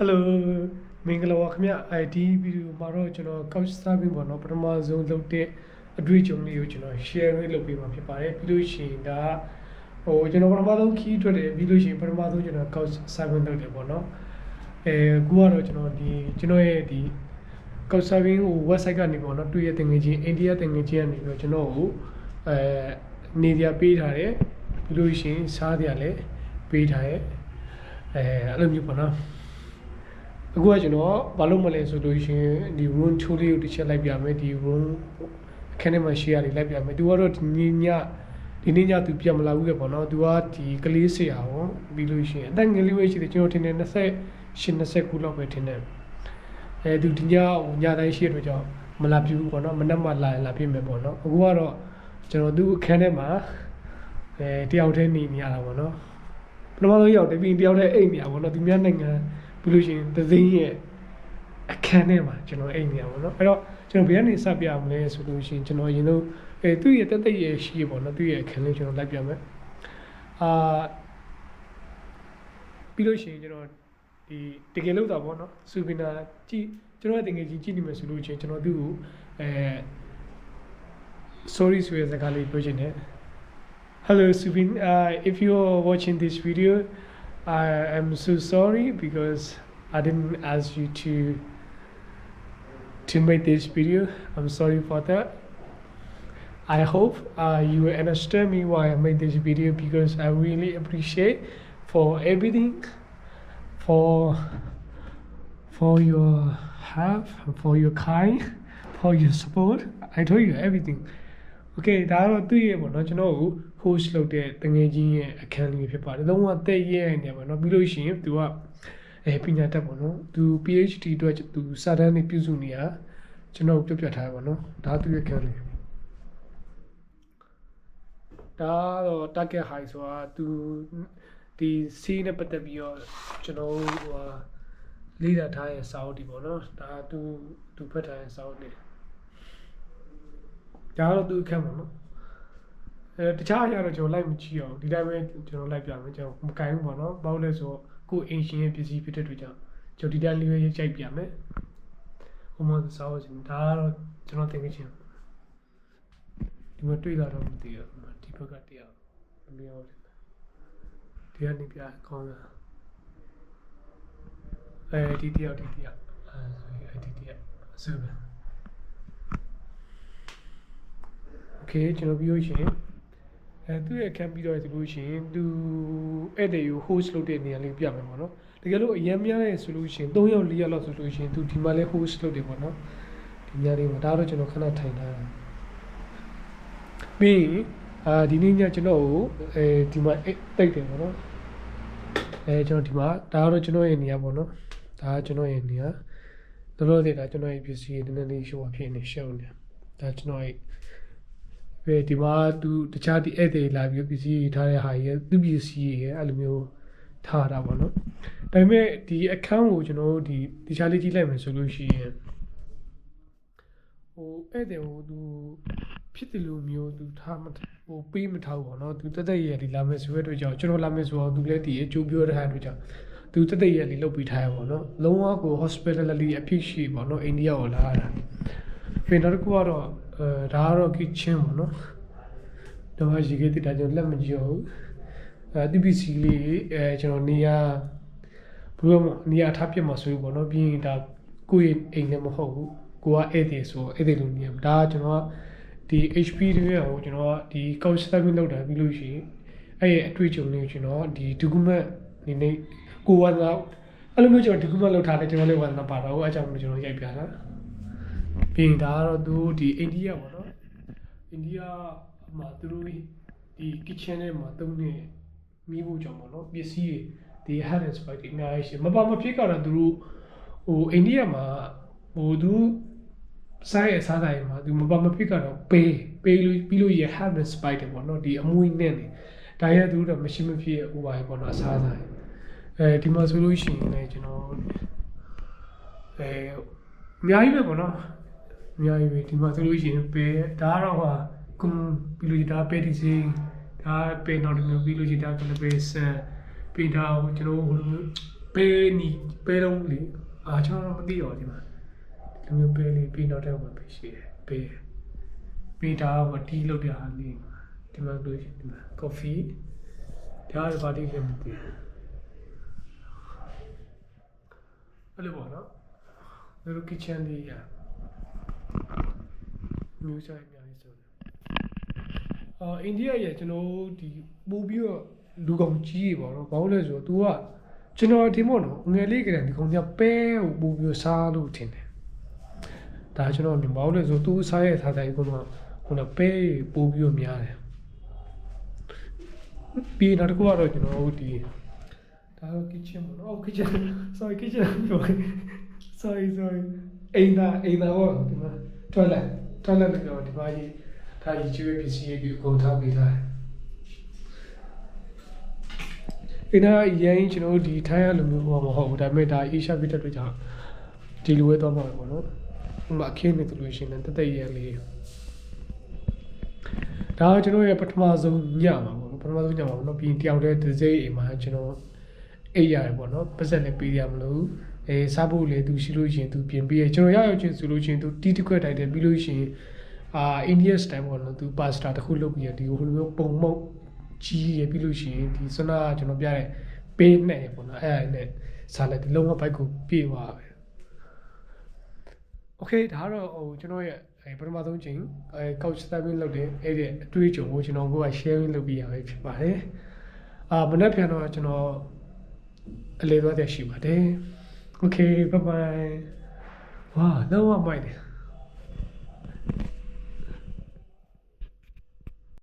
Hello မင်္ဂလာပါခင်ဗျ ID ဗီဒီယိုမှာတော့ကျွန်တော် couch surfing ပေါ့နော်ပထမဆုံးလုပ်တဲ့အတွေ့အကြုံလေးကိုကျွန်တော် share လုပ်ပေးမှာဖြစ်ပါတယ်ပြီးလို့ရှိရင်ဒါဟိုကျွန်တော်ပထမဆုံး key ထွက်တယ်ပြီးလို့ရှိရင်ပထမဆုံးကျွန်တော် couch surfing လုပ်တယ်ပေါ့နော်အဲခုကတော့ကျွန်တော်ဒီကျွန်တော်ရဲ့ဒီ couch surfing ဟို website ကနေပေါ့နော်တွေ့ရတဲ့ငွေချင်းအိန္ဒိယတဲ့ငွေချင်းကနေပြီးတော့ကျွန်တော်ကိုအဲနေရပေးထားတယ်ပြီးလို့ရှိရင်စားရလည်းပေးထားရဲ့အဲအဲ့လိုမျိုးပေါ့နော် အခုကကျွန်တော်ဘာလို့မလဲဆိုလို့ရှိရင်ဒီ room ချိုးလေးကိုတစ်ချက်လိုက်ပြမယ်ဒီ room အခန်းထဲမှာ share လေးလိုက်ပြမယ်သူကတော့ဒီနေ့ညဒီနေ့ညသူပြန်မလာဘူးလေပေါ့နော်သူကဒီကလေးဆရာဟောပြီးလို့ရှိရင်အသက်ငယ်လေးပဲရှိတယ်ကျွန်တော်ထင်တယ်28 29ခုလောက်ပဲထင်တယ်အဲသူဒီညဟိုညတိုင်းရှိရတော့ကြောင့်မလာပြဘူးပေါ့နော်မနက်မှလာရင်လာပြမယ်ပေါ့နော်အခုကတော့ကျွန်တော်သူ့အခန်းထဲမှာအဲတယောက်တည်းနေနေရတာပေါ့နော်ပထမဆုံးရောက်တယ်ပြီးရင်တယောက်တည်းအိတ်နေရပါပေါ့နော်သူများနိုင်ငံ ပြီးလို့ရှိရင်သသိန်းရဲ့အခန်းထဲမှာကျွန်တော်အိတ်နေရပါပေါ့နော်အဲ့တော့ကျွန်တော်ဘယ်ကနေစပြရမလဲဆိုလို့ရှိရင်ကျွန်တော်အရင်ဆုံးအဲသူ့ရဲ့တက်တက်ရဲ့ရှိရပေါ့နော်သူ့ရဲ့အခန်းလေးကျွန်တော်လိုက်ပြမယ်အာပြီးလို့ရှိရင်ကျွန်တော်ဒီတကယ်လို့တာပေါ့နော်စူပင်နာကြည့်ကျွန်တော်ရဲ့တကယ်ကြီးကြည့်နေမယ်ဆိုလို့ရှိရင်ကျွန်တော်သူ့ကိုအဲ sorry ဆိုတဲ့စကားလေးပြောချင်တယ် Hello Subin uh, if you're watching this video I am so sorry because I didn't ask you to to make this video. I'm sorry for that. I hope uh, you understand me why I made this video because I really appreciate for everything for for your help for your kind for your support. I told you everything okay ဒါကတော့သူ့ရဲ့ပေါ့နော်ကျွန်တော်ကို host လုပ်တဲ့တငယ်ချင်းရဲ့အခန်းလေးဖြစ်ပါတယ်လုံးဝတဲ့ရဲ့နေပါတော့ပြီးလို့ရှိရင်သူကအဲပညာတတ်ပေါ့နော်သူ PhD အတွက်သူစာတမ်းတွေပြုစုနေတာကျွန်တော်ပြပြထားပါတော့ဒါသူ့ရဲ့အခန်းလေးဒါတော့ target high ဆိုတာသူဒီ C နဲ့ပတ်သက်ပြီးတော့ကျွန်တော်ဟိုဟာလေ့လာထားရဲ့စာအုပ်ဒီပေါ့နော်ဒါသူသူဖတ်ထားရဲ့စာအုပ်တွေ ဒါတော့သူအခန်းပါနော်အဲတခြားအရာတော့ကျွန်တော်လိုက်မကြည့်အောင်ဒီတိုင်းပဲကျွန်တော်လိုက်ပြမယ်ကျွန်တော်မကင်ဘူးပေါ့နော်ဘာလို့လဲဆိုတော့ကိုယ်အင်ရှင်ရဲ့ပစ္စည်းဖြစ်တဲ့အတွက်ကြောင့်ကျွန်တော်ဒီတိုင်းလေးပဲရိုက်ပြမယ်ဟိုမှာစာအုပ်ရှင်ဒါကတော့ကျွန်တော်သင်ခဲ့ချင်းဒီမှာတွေ့လာတော့မသိဘူးဒီဘက်ကတရားအမေရောဒီကနေပြကောင်းလားအဲဒီတရားဒီတရားအဲဒီတရားဆိုပဲ okay ကျွန်တော်ပြီးလို့ရှိရင်အဲသူ့ရဲ့ခံပြီးတော့ဒီလို့ရှိရင်သူဧည့်သည်ကို host လုပ်တဲ့နေရာလေးပြမယ်ပေါ့နော်တကယ်လို့အရင်များရဲဆိုလို့ရှိရင်3ယောက်4ယောက်လောက်ဆိုလို့ရှိရင်သူဒီမှာလဲ host လုပ်တယ်ပေါ့နော်ဒီညလေးမှာဒါတော့ကျွန်တော်ခဏထိုင်ထားတာပြီးအာဒီနေ့ညကျွန်တော်ကိုအဲဒီမှာတိတ်တယ်ပေါ့နော်အဲကျွန်တော်ဒီမှာဒါကတော့ကျွန်တော်ရဲ့နေရာပေါ့နော်ဒါကကျွန်တော်ရဲ့နေရာတော်တော်လေးဒါကျွန်တော်ရဲ့ပစ္စည်းတွေနည်းနည်းလေး show ဖြစ်နေ show နေဒါကျွန်တော်ရဲ့ ပဲဒီမှာသူတခြားဒီဧည့်သည်လာပြီးပစ္စည်းထားတဲ့ဟာကြီးသူပစ္စည်းကြီးအဲ့လိုမျိုးထားတာပေါ့နော်ဒါပေမဲ့ဒီအခန်းကိုကျွန်တော်တို့ဒီတခြားလေးကြည့်လိုက်မယ်ဆိုလို့ရှိရင်ဟိုဧည့်သည်ဟိုသူဖြစ်တယ်လို့မျိုးသူထားမဟိုပေးမထားဘူးပေါ့နော်သူတက်တက်ရည်လေးလာမယ်ဆိုတဲ့အတွက်ကြောင့်ကျွန်တော်လာမယ်ဆိုတော့သူလည်းဒီအကျိုးပြောတဲ့အတွက်ကြောင့်သူတက်တက်ရည်လေးလုပ်ပြီးထားရပါတော့လုံးဝကို hospitality အဖြစ်ရှိပေါ့နော်အိန္ဒိယကိုလာတာ ပြန်တော့ကူကတော့အဲဒါကတော့ kitchen ပေါ့နော်တော့ရေခဲတိတာကျွန်တော်လက်မကြည့်ဘူးအဲ TPC လေးအဲကျွန်တော်နေရာဘယ်လိုမှနေရာထားပြမှာဆိုပေါ့နော်ပြီးရင်ဒါကိုယ့်ရဲ့အိမ်လည်းမဟုတ်ဘူးကိုကဧည့်သည်ဆိုဧည့်သည်လိုနေရာဒါကကျွန်တော်ကဒီ HP တွေကိုကျွန်တော်ကဒီ couch surfing လုပ်တာပြီးလို့ရှိရင်အဲ့ရဲ့အတွေ့အကြုံလေးကိုကျွန်တော်ဒီ document နေနေကိုဝါသာအဲ့လိုမျိုးကျွန်တော် document လုပ်ထားတယ်ကျွန်တော်လည်းဝါသာပါတော့အဲ့အကြောင်းကိုကျွန်တော်ရိုက်ပြတာ ပြီးရင်ဒါကတော့သူဒီအိန္ဒိယပေါ့နော်အိန္ဒိယမှာသူတို့ဒီ kitchen ထဲမှာသုံးနေမိဖို့ကြောင့်ပေါ့နော်ပစ္စည်းတွေဒီ hand and spice တွေအများကြီးရှိမပါမဖြစ်ကတော့သူတို့ဟိုအိန္ဒိယမှာဟိုသူစားရစားတိုင်းမှာသူမပါမဖြစ်ကတော့ပေးပေးလို့ပြီးလို့ရ hand and spice တွေပေါ့နော်ဒီအမွှေးနဲ့နေဒါရသူတို့မရှိမဖြစ်ဟိုပါပေါ့နော်အစားစားအဲဒီမှာဆိုလို့ရှိရင်လည်းကျွန်တော်အဲအများကြီးပဲပေါ့နော် အများကြီးပဲဒီမှာဆိုလို့ရှိရင်ပဲဒါကတော့ဟာကွန်ပြီးလို့ဒါပဲဒီစီဒါပဲနောက်တစ်မျိုးပြီးလို့ရှိရင်ဒါကလည်းပဲဆန်ပြီးတော့ကျွန်တော်ဟိုလိုပဲပေးနီပေးလုံးလေအာကျွန်တော်တော့မသိရောဒီမှာဒီလိုမျိုးပေးလေးပြီးနောက်တဲ့မှာပေးရှိတယ်ပေးပေးတာကတီးလို့ပြဟာနေဒီမှာလို့ဒီမှာ coffee ဒါရပါတီးလည်းမသိဘူးအဲ့လိုပေါ့နော်ဒီလို kitchen လေးရ မျိုးဆိုင်အများကြီးဆိုတယ်အာအိန္ဒိယရဲ့ကျွန်တော်တို့ဒီပို့ပြီးတော့လူကောင်ကြီးတွေပေါ့နော်ဘာလို့လဲဆိုတော့ तू ကကျွန်တော်ဒီမို့နော်ငယ်လေးကတည်းကဒီကောင်ကြီးပဲကိုပို့ပြီးတော့စားလို့ထင်တယ်ဒါကျွန်တော်မြင်ဘာလို့လဲဆိုတော့ तू စားရဲ့ထားတိုင်းကတော့ခုနပဲပို့ပြီးတော့များတယ်ပြီးနောက်တစ်ခုကတော့ကျွန်တော်တို့ဒီဒါတော့ kitchen ပေါ့နော် kitchen sorry kitchen sorry sorry အိမ်သာအိမ်သာပေါ့ဒီမှာ toilet toilet လည်းပြောဒီမှာကြီးဒါကြီးကျွေးပစ္စည်းတွေအကုန်ထားပေးထားတယ်အိမ်သာအရင်ကျွန်တော်တို့ဒီထိုင်းရလိုမျိုးပေါ့မဟုတ်ဘူးဒါပေမဲ့ဒါ Asia ပြတဲ့အတွက်ကြောင့်ဒီလိုပဲတော့မှာပေါ့နော်ဥပမာအခင်းနေလို့ရှိရင်တသက်ရလေးဒါကကျွန်တော်ရဲ့ပထမဆုံးညမှာပေါ့နော်ပထမဆုံးညမှာပေါ့နော်ပြီးရင်တယောက်တည်းတစ်စိမ့်အိမ်မှာကျွန်တော်အိပ်ရတယ်ပေါ့နော်ပတ်စက်လည်းပေးရမလို့ အဲစားဖို့လည်းသူရှိလို့ရှိရင်သူပြင်ပေးရကျွန်တော်ရောက်ရောက်ချင်းဆိုလို့ရှိရင်သူတီးတစ်ခွက်တိုက်တယ်ပြီးလို့ရှိရင်အာအိန္ဒိယစတိုင်ပေါ့နော်သူပါစတာတစ်ခုလုပ်ပြီးရဒီဟိုလိုမျိုးပုံမုတ်ကြီးရပြီးလို့ရှိရင်ဒီဆွနာကျွန်တော်ပြတဲ့ပေးနဲ့ပေါ့နော်အဲ့အဲ့နဲ့စားလိုက်ဒီလုံးဝဘိုက်ကိုပြေသွားပဲ โอเคဒါကတော့ဟိုကျွန်တော်ရဲ့အဲပထမဆုံးချိန်အဲ couch surfing လုပ်တဲ့အဲ့ဒီအတွေ့အကြုံကိုကျွန်တော်ကိုယ်က sharing လုပ်ပြရပဲဖြစ်ပါတယ်အာမနေ့ပြန်တော့ကျွန်တော်အလေးသွားတဲ့ရှိပါတယ် okay bye bye !wah! now what am I